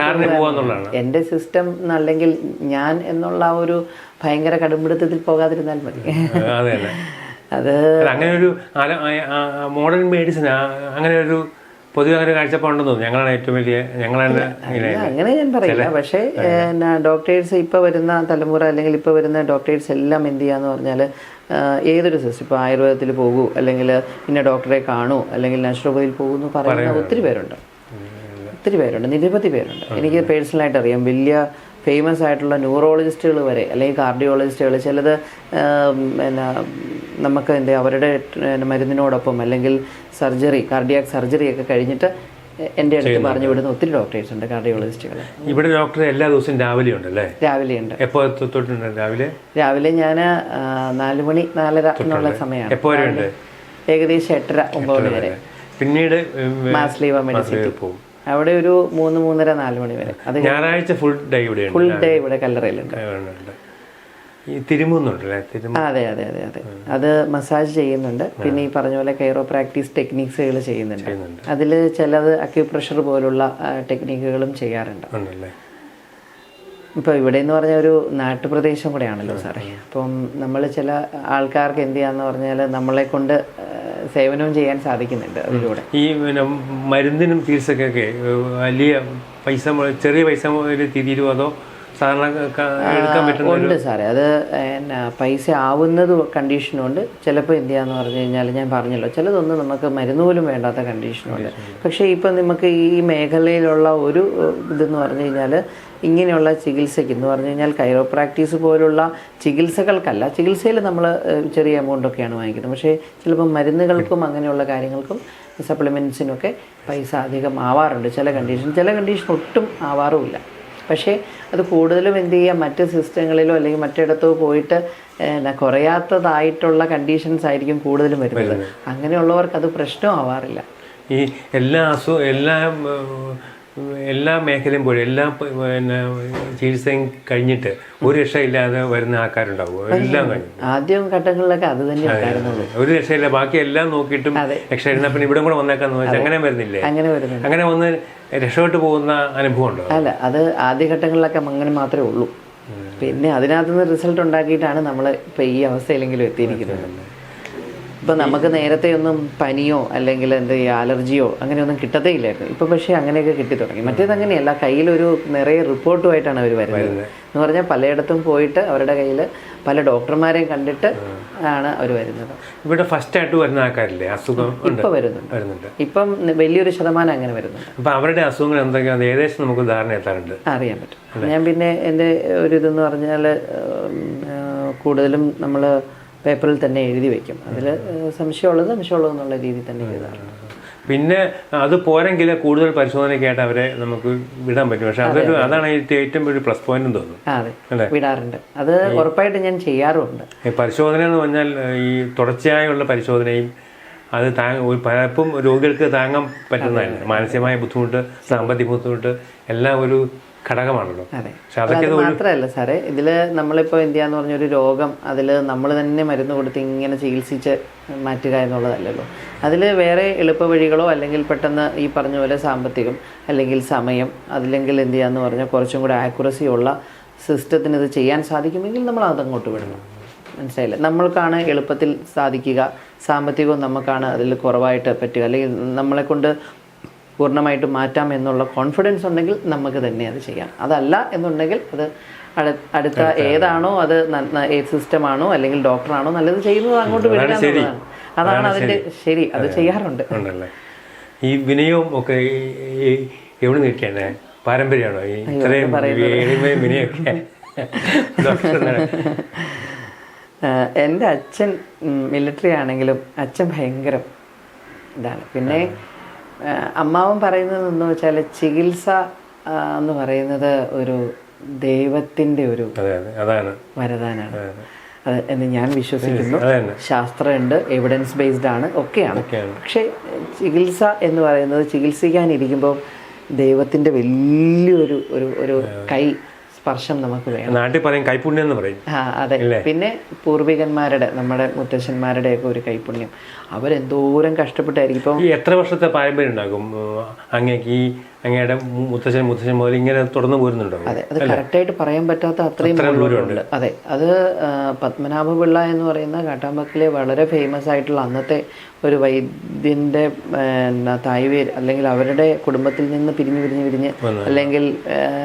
ധാരണ പോകാന്നുള്ളതാണ്. എന്റെ സിസ്റ്റം അല്ലെങ്കിൽ ഞാൻ എന്നുള്ള ഒരു ഭയങ്കര കടുംപിടുത്തത്തിൽ പോകാതിരുന്നാൽ മതി. അതെ തന്നെ അത് അങ്ങനെ ഒരു മോഡേൺ മെഡിസിൻ അങ്ങനെ ഒരു പൊതുവെ അങ്ങനെ കാഴ്ചപ്പാടുണ്ടെന്ന് തോന്നുന്നു. ഞങ്ങളാണ് ഏറ്റവും വലിയ ഞങ്ങളാണ് അങ്ങനെ ഞാൻ പറയില്ല. പക്ഷേ എന്നാ ഡോക്ടേഴ്സ് ഇപ്പോൾ വരുന്ന തലമുറ അല്ലെങ്കിൽ ഇപ്പോൾ വരുന്ന ഡോക്ടേഴ്സ് എല്ലാം എന്ത് ചെയ്യാന്ന് പറഞ്ഞാൽ ഏതൊരു സിസ്റ്റം? ഇപ്പോൾ ആയുർവേദത്തിൽ പോകൂ അല്ലെങ്കിൽ ഇന്ന ഡോക്ടറെ കാണൂ അല്ലെങ്കിൽ നാച്ചുറോപ്പതിയിൽ പോകൂ എന്ന് പറയുന്ന ഒത്തിരി പേരുണ്ട്. ഒത്തിരി പേരുണ്ട്. നിരവധി പേരുണ്ട്. എനിക്ക് പേഴ്സണലായിട്ട് അറിയാം. വലിയ ഫേമസ് ആയിട്ടുള്ള ന്യൂറോളജിസ്റ്റുകൾ വരെ അല്ലെങ്കിൽ കാർഡിയോളജിസ്റ്റുകൾ ചിലത് എന്നാ പിന്നെ നമുക്ക് എന്റെ അവരുടെ മരുന്നിനോടൊപ്പം അല്ലെങ്കിൽ സർജറി കാർഡിയാക് സർജറി ഒക്കെ കഴിഞ്ഞിട്ട് എന്റെ അടുത്ത് പറഞ്ഞു വിടുന്ന ഒത്തിരി ഡോക്ടേഴ്സ് ഉണ്ട് കാർഡിയോളജിസ്റ്റുകൾ ഇവിടെ ഡോക്ടർ എല്ലാ ദിവസവും രാവിലെ ഉണ്ട് ഉണ്ടല്ലേ? രാവിലെ ഉണ്ട്. എപ്പോ തൊട്ടുണ്ട് രാവിലെ? രാവിലെ ഞാൻ നാല് മണി നാലര എന്നുള്ള സമയമാണ്. എപ്പോ വരെ ഉണ്ട്? ഏകദേശം എട്ടര ഒമ്പത് മണി വരെ. പിന്നീട് മാസ് ലീവ് മെഡിസിൻ പോകും അവിടെ ഒരു മൂന്ന് മൂന്നര നാല് മണി വരെ. അത് ഞായറാഴ്ച ഫുൾ ഡേ ഇവിടെ ഫുൾ ഡേ ഇവിടെ കല്ലറയിലുണ്ട്. ഈ തിരുമുന്നുണ്ടല്ലേ? തിരുമു അതെ അതെ അതെ അതെ. അത് മസാജ് ചെയ്യുന്നുണ്ട്. പിന്നെ ഈ പറഞ്ഞ പോലെ കൈറോ പ്രാക്ടീസ് ടെക്നിക്സുകൾ ചെയ്യുന്നുണ്ട്. അതിൽ ചിലത് അക്യുപ്രഷർ പോലുള്ള ടെക്നിക്കുകളും ചെയ്യാറുണ്ട്. ഇപ്പോൾ ഇവിടെ എന്ന് പറഞ്ഞ ഒരു നാട്ടുപ്രദേശം കൂടെയാണല്ലോ സാറേ. അപ്പം നമ്മൾ ചില ആൾക്കാർക്ക് എന്ത് ചെയ്യാന്ന് പറഞ്ഞാൽ നമ്മളെ കൊണ്ട് സേവനവും ചെയ്യാൻ സാധിക്കുന്നുണ്ട് അതിലൂടെ. ഈ പിന്നെ മരുന്നിനും ചികിത്സക്കൊക്കെ വലിയ പൈസ ചെറിയ പൈസ തിരിയുമോ അതോ ഉണ്ട് സാറേ. അത് എന്നാ പൈസ ആവുന്നത് കണ്ടീഷനുണ്ട്. ചിലപ്പോൾ എന്ത് ചെയ്യാന്ന് പറഞ്ഞു കഴിഞ്ഞാൽ ഞാൻ പറഞ്ഞല്ലോ. ചിലതൊന്നും നമുക്ക് മരുന്ന് പോലും വേണ്ടാത്ത കണ്ടീഷനുണ്ട്. പക്ഷേ ഇപ്പം നമുക്ക് ഈ മേഖലയിലുള്ള ഒരു ഇതെന്ന് പറഞ്ഞു കഴിഞ്ഞാൽ ഇങ്ങനെയുള്ള ചികിത്സയ്ക്ക് എന്ന് പറഞ്ഞു കഴിഞ്ഞാൽ കൈറോ പ്രാക്ടീസ് പോലുള്ള ചികിത്സകൾക്കല്ല. ചികിത്സയിൽ നമ്മൾ ചെറിയ എമൗണ്ടൊക്കെയാണ് വാങ്ങിക്കുന്നത്. പക്ഷേ ചിലപ്പോൾ മരുന്നുകൾക്കും അങ്ങനെയുള്ള കാര്യങ്ങൾക്കും സപ്ലിമെന്റ്സിനൊക്കെ പൈസ അധികം ആവാറുണ്ട്. ചില കണ്ടീഷൻ ചില കണ്ടീഷൻ ഒട്ടും ആവാറുമില്ല. പക്ഷേ അത് കൂടുതലും എന്ത് ചെയ്യുക മറ്റ് സിസ്റ്റങ്ങളിലോ അല്ലെങ്കിൽ മറ്റിടത്തോ പോയിട്ട് എന്നാ കുറയാത്തതായിട്ടുള്ള കണ്ടീഷൻസ് ആയിരിക്കും കൂടുതലും വരുന്നത്. അങ്ങനെയുള്ളവർക്ക് അത് പ്രശ്നമാവാറില്ല. ഈ എല്ലാ അസു എല്ലാ എല്ലാ മേഖലയും പോലും എല്ലാ പിന്നെ ചികിത്സയും കഴിഞ്ഞിട്ട് ഒരു രക്ഷയില്ലാതെ വരുന്ന ആൾക്കാരുണ്ടാവും എല്ലാം കഴിഞ്ഞു. ആദ്യം ഘട്ടങ്ങളിലൊക്കെ അത് തന്നെ ഒരു രക്ഷയില്ല. ബാക്കി എല്ലാം നോക്കിയിട്ടും രക്ഷ ഇരുന്ന പിന്നെ ഇവിടെ കൂടെ വന്നേക്കാന്ന് വെച്ചാൽ അങ്ങനെ വരുന്നില്ലേ? അങ്ങനെ വരുന്നു അങ്ങനെ വന്ന് രക്ഷപ്പെട്ടു പോകുന്ന അനുഭവം ഉണ്ടോ അല്ല അത് ആദ്യഘട്ടങ്ങളിലൊക്കെ അങ്ങനെ മാത്രമേ ഉള്ളൂ. പിന്നെ അതിനകത്തുനിന്ന് റിസൾട്ട് ഉണ്ടാക്കിയിട്ടാണ് നമ്മൾ ഇപ്പം ഈ അവസ്ഥയിലെങ്കിലും എത്തിയിരിക്കുന്നത്. ഇപ്പം നമുക്ക് നേരത്തെ ഒന്നും പനിയോ അല്ലെങ്കിൽ എന്താ ഈ അലർജിയോ അങ്ങനെയൊന്നും കിട്ടത്തേ ഇല്ലായിരുന്നു ഇപ്പം പക്ഷേ അങ്ങനെയൊക്കെ കിട്ടി തുടങ്ങി. മറ്റേത് അങ്ങനെയല്ല കയ്യിലൊരു നിറയെ റിപ്പോർട്ടുമായിട്ടാണ് അവർ വരുന്നത്. എന്ന് പറഞ്ഞാൽ പലയിടത്തും പോയിട്ട് അവരുടെ കയ്യിൽ പല ഡോക്ടർമാരെയും കണ്ടിട്ട് ആണ് അവർ വരുന്നത്. ഇവിടെ ഫസ്റ്റ് ആയിട്ട് വരുന്ന ആൾക്കാരില്ലേ? അസുഖം ഇപ്പം വരുന്നുണ്ട്. വരുന്നുണ്ട്. ഇപ്പം വലിയൊരു ശതമാനം അങ്ങനെ വരുന്നുണ്ട്. അപ്പൊ അവരുടെ അസുഖങ്ങൾ എന്തൊക്കെയാണ് ഏകദേശം നമുക്ക് ധാരണ എത്താറുണ്ട്. അറിയാൻ പറ്റും. ഞാൻ പിന്നെ എന്റെ ഒരു ഇതെന്ന് പറഞ്ഞാൽ കൂടുതലും നമ്മൾ പേപ്പറിൽ തന്നെ എഴുതി വെക്കും. അതിൽ സംശയമുള്ളത് സംശയമുള്ളത് എന്നുള്ള രീതിയിൽ തന്നെ എഴുതാറുണ്ട്. പിന്നെ അത് പോരെങ്കിൽ കൂടുതൽ പരിശോധനയ്ക്കായിട്ട് അവരെ നമുക്ക് വിടാൻ പറ്റും. പക്ഷെ അതൊരു അതാണ് ഏറ്റവും വലിയ ഒരു പ്ലസ് പോയിന്റ് തോന്നുന്നു. അതെ. വിടാറുണ്ട്. അത് ഉറപ്പായിട്ട് ഞാൻ ചെയ്യാറുണ്ട്. പരിശോധന എന്ന് പറഞ്ഞാൽ ഈ തുടർച്ചയായുള്ള പരിശോധനയും അത് താങ്ങ പലപ്പോഴും പലപ്പം രോഗികൾക്ക് താങ്ങാൻ പറ്റുന്നതല്ല. മാനസികമായ ബുദ്ധിമുട്ട് സാമ്പത്തിക ബുദ്ധിമുട്ട് എല്ലാം ഒരു ഘടകമാണല്ലോ. അതെ. മാത്രമല്ല സാറേ ഇതിൽ നമ്മളിപ്പോൾ എന്ത് ചെയ്യാന്ന് പറഞ്ഞൊരു രോഗം അതിൽ നമ്മൾ തന്നെ മരുന്ന് കൊടുത്ത് ഇങ്ങനെ ചികിത്സിച്ച് മാറ്റുക എന്നുള്ളതല്ലല്ലോ. അതിൽ വേറെ എളുപ്പ വഴികളോ അല്ലെങ്കിൽ പെട്ടെന്ന് ഈ പറഞ്ഞ പോലെ സാമ്പത്തികം അല്ലെങ്കിൽ സമയം അതില്ലെങ്കിൽ എന്ത് ചെയ്യാന്ന് പറഞ്ഞാൽ കുറച്ചും കൂടെ ആക്യുറസി ഉള്ള സിസ്റ്റത്തിന് ഇത് ചെയ്യാൻ സാധിക്കുമെങ്കിൽ നമ്മൾ അതങ്ങോട്ട് വിടണം. മനസ്സിലായില്ല? നമ്മൾക്കാണ് എളുപ്പത്തിൽ സാധിക്കുക. സാമ്പത്തികവും നമുക്കാണ് അതിൽ കുറവായിട്ട് പറ്റുക. അല്ലെങ്കിൽ നമ്മളെ കൊണ്ട് പൂർണമായിട്ട് മാറ്റാം എന്നുള്ള കോൺഫിഡൻസ് ഉണ്ടെങ്കിൽ നമുക്ക് തന്നെ അത് ചെയ്യാം. അതല്ല എന്നുണ്ടെങ്കിൽ അത് അടുത്ത ഏതാണോ അത് ഏത് സിസ്റ്റം ആണോ അല്ലെങ്കിൽ ഡോക്ടർ ആണോ നല്ലത് ചെയ്യുന്നത് അങ്ങോട്ട് വിടുക എന്നുള്ളതാണ്. അതാണ് അതിന്റെ ശരി. അത് ചെയ്യാറുണ്ട്. ഈ വിനയവും ഒക്കെ എവിടെ നിൽക്കാണ്? പാരമ്പര്യമാണോ? ഈ ഇത്രയും എളിമയും വിനയൊക്കെ? [laughs] എന്റെ അച്ഛൻ മിലിറ്ററി ആണെങ്കിലും അച്ഛൻ ഭയങ്കര ഇതാണ്. പിന്നെ അമ്മാവൻ പറയുന്നത് എന്ന് വെച്ചാൽ ചികിത്സ എന്ന് പറയുന്നത് ഒരു ദൈവത്തിന്റെ ഒരു വരദാനാണ്. അത് എന്ന് ഞാൻ വിശ്വസിക്കുന്നു. ശാസ്ത്രമുണ്ട് എവിഡൻസ് ബേസ്ഡ് ആണ് ഒക്കെയാണ്. ഒക്കെയാണ്. പക്ഷേ ചികിത്സ എന്ന് പറയുന്നത് ചികിത്സിക്കാനിരിക്കുമ്പോൾ ദൈവത്തിന്റെ വലിയൊരു ഒരു ഒരു കൈ സ്പർശം നമുക്ക് വേണം. നാട്ടിൽ പറയും കൈപുണ്യം എന്ന് പറയും. ആ അതെ. പിന്നെ പൂർവികന്മാരുടെ നമ്മുടെ മുത്തശ്ശന്മാരുടെ ഒക്കെ ഒരു കൈപുണ്യം. അവരെന്തോരം കഷ്ടപ്പെട്ടായിരിക്കും. ഇപ്പം എത്ര വർഷത്തെ പാരമ്പര്യം ഉണ്ടാകും? അങ്ങേക്ക് ഈ അങ്ങയുടെ മുത്തശ്ശൻ മുത്തശ്ശൻ മുതൽ ഇങ്ങനെ തുടർന്ന് പോരുന്നുണ്ടോ? അതെ അത് കറക്റ്റായിട്ട് പറയാൻ പറ്റാത്ത അത്രയും മുകളിലോട്ടുണ്ട് അതെ അത് പത്മനാഭ പത്മനാഭപിള്ള എന്ന് പറയുന്ന കാട്ടാമ്പക്കിലെ വളരെ ഫേമസ് ആയിട്ടുള്ള അന്നത്തെ ഒരു വൈദ്യന്റെ ആ, എന്നാ തായ്വേര് അല്ലെങ്കിൽ അവരുടെ കുടുംബത്തിൽ നിന്ന് പിരിഞ്ഞ് പിരിഞ്ഞ് പിരിഞ്ഞ് അല്ലെങ്കിൽ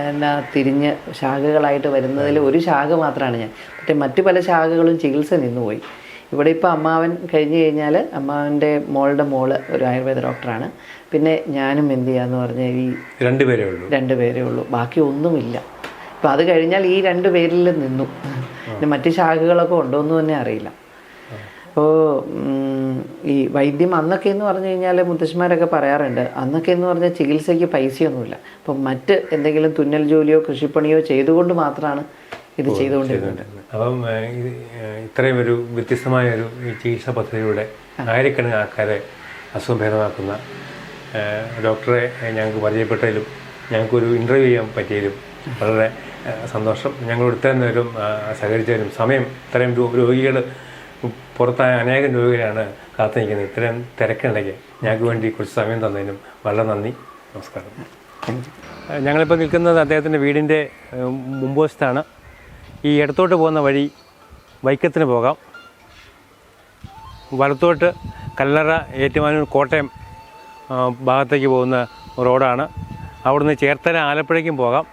എന്നാ തിരിഞ്ഞ് ശാഖകളായിട്ട് വരുന്നതിൽ ഒരു ശാഖ മാത്രമാണ് ഞാൻ. മറ്റേ മറ്റു പല ശാഖകളും ചികിത്സ നിന്നുപോയി. ഇവിടെ ഇപ്പോൾ അമ്മാവൻ കഴിഞ്ഞു കഴിഞ്ഞാൽ അമ്മാവന്റെ മോളുടെ മോൾ ഒരു ആയുർവേദ ഡോക്ടറാണ്. പിന്നെ ഞാനും എന്ത് ചെയ്യാന്ന് പറഞ്ഞാൽ ഈ രണ്ട് രണ്ടുപേരേ ഉള്ളൂ. രണ്ട് പേരേ ഉള്ളൂ. ബാക്കി ഒന്നുമില്ല. അപ്പം അത് കഴിഞ്ഞാൽ ഈ രണ്ട് പേരിൽ നിന്നു. പിന്നെ മറ്റ് ശാഖകളൊക്കെ ഉണ്ടോ എന്ന് തന്നെ അറിയില്ല. അപ്പോൾ ഈ വൈദ്യം അന്നൊക്കെ എന്ന് പറഞ്ഞു കഴിഞ്ഞാൽ മുത്തശ്ശിമാരൊക്കെ പറയാറുണ്ട്. അന്നൊക്കെ എന്ന് പറഞ്ഞാൽ ചികിത്സയ്ക്ക് പൈസയൊന്നുമില്ല. അപ്പം മറ്റ് എന്തെങ്കിലും തുന്നൽ ജോലിയോ കൃഷിപ്പണിയോ ചെയ്തുകൊണ്ട് മാത്രമാണ് ഇത് ചെയ്തുകൊണ്ടിരുന്നത്. അപ്പം ഇത്രയും ഒരു വ്യത്യസ്തമായ ഒരു ചികിത്സാ പദ്ധതിയിലൂടെ ആയിരക്കണക്കിന് ആൾക്കാരെ അസുഖം ഭേദമാക്കുന്ന ഡോക്ടറെ ഞങ്ങൾക്ക് പരിചയപ്പെട്ടതിലും ഞങ്ങൾക്കൊരു ഇന്റർവ്യൂ ചെയ്യാൻ പറ്റിയതിലും വളരെ സന്തോഷം. ഞങ്ങൾ ഇത്രയും നേരം സഹകരിച്ചതിനും സമയം ഇത്രയും രോഗികൾ പുറത്തായ അനേകം രോഗികളാണ് കാത്തിരിക്കുന്നത് ഇത്രയും തിരക്കിനിടയ്ക്ക് ഞങ്ങൾക്ക് വേണ്ടി കുറച്ച് സമയം തന്നതിനും വളരെ നന്ദി. നമസ്കാരം. ഞങ്ങളിപ്പോൾ നിൽക്കുന്നത് അദ്ദേഹത്തിന്റെ വീടിന്റെ മുമ്പോസ്റ്റാണ് ഈ ഇടത്തോട്ട് പോകുന്ന വഴി വൈക്കത്തിന് പോകാം. വലത്തോട്ട് കല്ലറ ഏറ്റുമാനൂർ കോട്ടയം ഭാഗത്തേക്ക് പോകുന്ന റോഡാണ്. അവിടുന്ന് ചേർത്തല ആലപ്പുഴയ്ക്കും പോകാം.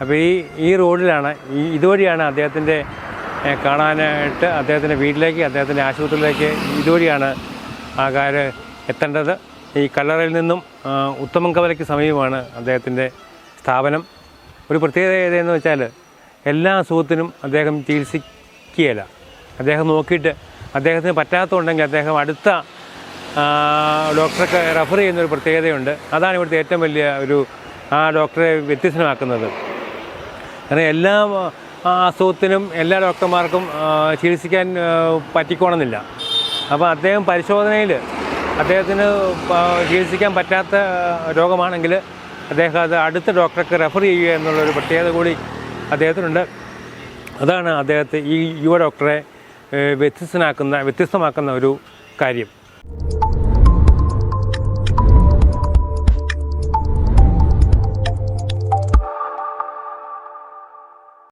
അപ്പോൾ ഈ ഈ റോഡിലാണ് ഈ ഇതുവഴിയാണ് അദ്ദേഹത്തിന്റെ കാണാനായിട്ട് അദ്ദേഹത്തിന്റെ വീട്ടിലേക്ക് അദ്ദേഹത്തിന്റെ ആശുപത്രിയിലേക്ക് ഇതുവഴിയാണ് ആകാർ എത്തേണ്ടത്. ഈ കല്ലറയിൽ നിന്നും ഉത്തമം കവലയ്ക്ക് സമീപമാണ് അദ്ദേഹത്തിന്റെ സ്ഥാപനം. ഒരു പ്രത്യേകത ഏതെന്ന് വെച്ചാൽ എല്ലാ അസുഖത്തിനും അദ്ദേഹം ചികിത്സിക്കുകയില്ല. അദ്ദേഹം നോക്കിയിട്ട് അദ്ദേഹത്തിന് പറ്റാത്തതുണ്ടെങ്കിൽ അദ്ദേഹം അടുത്ത ഡോക്ടറൊക്കെ റെഫർ ചെയ്യുന്ന ഒരു പ്രത്യേകതയുണ്ട്. അതാണ് ഇവിടുത്തെ ഏറ്റവും വലിയ ഒരു ആ ഡോക്ടറെ വ്യത്യസ്തമാക്കുന്നത് കാരണം എല്ലാ അസുഖത്തിനും എല്ലാ ഡോക്ടർമാർക്കും ചികിത്സിക്കാൻ പറ്റിക്കോണമെന്നില്ല. അപ്പോൾ അദ്ദേഹം പരിശോധനയിൽ അദ്ദേഹത്തിന് ചികിത്സിക്കാൻ പറ്റാത്ത രോഗമാണെങ്കിൽ അദ്ദേഹം അത് അടുത്ത ഡോക്ടർക്ക് റെഫർ ചെയ്യുക എന്നുള്ളൊരു പ്രത്യേകത കൂടി അദ്ദേഹത്തിനുണ്ട്. അതാണ് അദ്ദേഹത്തെ ഈ യുവ ഡോക്ടറെ വ്യത്യസ്തനാക്കുന്ന വ്യത്യസ്തമാക്കുന്ന ഒരു കാര്യം.